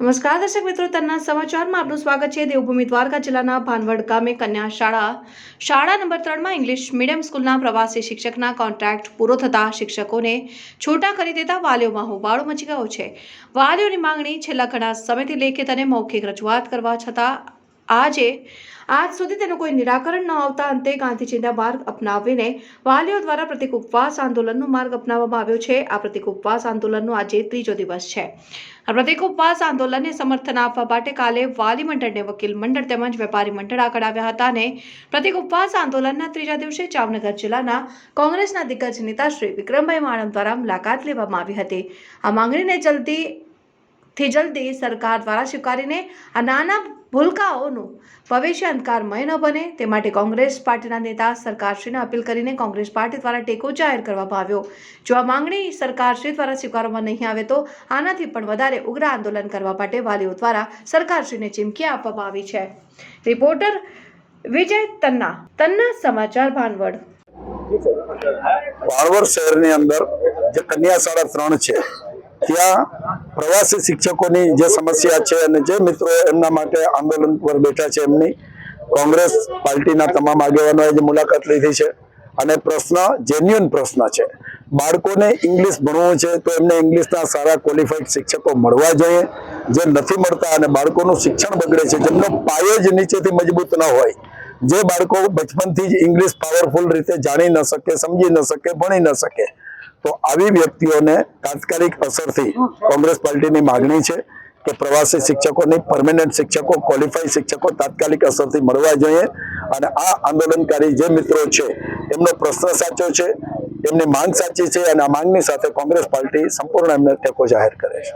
નમસ્કાર દર્શક મિત્રો, તન્ના સમાચારમાં આપનું સ્વાગત છે. દેવભૂમિ દ્વારકા જિલ્લાના ભાનવડ ગામે કન્યા શાળા શાળા નંબર ત્રણમાં ઇંગ્લિશ મીડિયમ સ્કૂલના પ્રવાસી શિક્ષકના કોન્ટ્રાક્ટ પૂરો થતા શિક્ષકોને છૂટા કરી દેતા વાલીઓમાં હોબાળો મચી ગયો છે. વાલીઓની માંગણી છેલ્લા ઘણા સમયથી લેખિત અને મૌખિક રજૂઆત કરવા છતાં આજે, આજ સુધી તેનું કોઈ નિરાકરણ ન આવતા અંતે ગાંધીજીના માર્ગ અપનાવીને વાલીઓ દ્વારા પ્રતિક ઉપવાસ આંદોલનનો માર્ગ અપનાવવામાં આવ્યો છે. આ પ્રતિક ઉપવાસ આંદોલનનો આજે ત્રીજો દિવસ છે. આ પ્રતિક ઉપવાસ આંદોલનને સમર્થન આપવા માટે કાલે વાલી મંડળને વકીલ મંડળ તેમજ વેપારી મંડળ આગળ આવ્યા હતા અને પ્રતિક ઉપવાસ આંદોલનના ત્રીજા દિવસે જામનગર જિલ્લાના કોંગ્રેસના દિગ્ગજ નેતા શ્રી વિક્રમભાઈ માણમ દ્વારા મુલાકાત લેવામાં આવી હતી. આ માંગણીને જલ્દી થી જલ્દી સરકાર દ્વારા સ્વીકારીને આ નાના ભૂલકાઓનું ભવિષ્ય અંધકારમય ન બને. તે માટે કોંગ્રેસ પાર્ટીના નેતા સરકારશ્રીને અપીલ કરીને કોંગ્રેસ પાર્ટી દ્વારા ટેકો જાહેર કરવામાં આવ્યો. જો આ માંગણી સરકારશ્રી દ્વારા સ્વીકારવામાં નહીં આવે તો આનાથી પણ વધારે ઉગ્ર આંદોલન કરવા માટે વાલીઓ દ્વારા સરકારશ્રીને ચીમકી આપવામાં આવી છે. રિપોર્ટર વિજય તન્ના. તન્ના સમાચાર, ભાનવડ. ભાણવડ શહેરની અંદર જે કન્યા ત્રણ છે ત્યાં પ્રવાસી શિક્ષકોની જે સમસ્યા છે અને જે મિત્રો એમના માટે આંદોલન પર બેઠા છે એમની, કોંગ્રેસ પાર્ટીના તમામ આગેવાનોએ જે મુલાકાત લીધી છે. અને પ્રશ્ન જેન્યુઅન પ્રશ્ન છે. બાળકોને ઇંગ્લિશ ભણવું છે તો એમને ઇંગ્લિશના સારા ક્વોલિફાઈડ શિક્ષકો મળવા જોઈએ. જે નથી મળતા અને બાળકોનું શિક્ષણ બગડે છે, જેમનો પાયો જ નીચેથી મજબૂત ન હોય. જે બાળકો બચપનથી જ ઇંગ્લિશ પાવરફુલ રીતે જાણી ન શકે, સમજી ન શકે, ભણી ન શકે તો આવી વ્યક્તિઓને તાત્કાલિક અસરથી કોંગ્રેસ પાર્ટીની માગણી છે કે પ્રવાસી શિક્ષકોની પરમેનન્ટ શિક્ષકો ક્વોલિફાઈ શિક્ષકો તાત્કાલિક અસરથી મળવા જોઈએ. અને આ આંદોલનકારી જે મિત્રો છે, એમનો પ્રશ્ન સાચો છે, એમની માંગ સાચી છે અને આ માંગની સાથે કોંગ્રેસ પાર્ટી સંપૂર્ણ એમને ટેકો જાહેર કરે છે.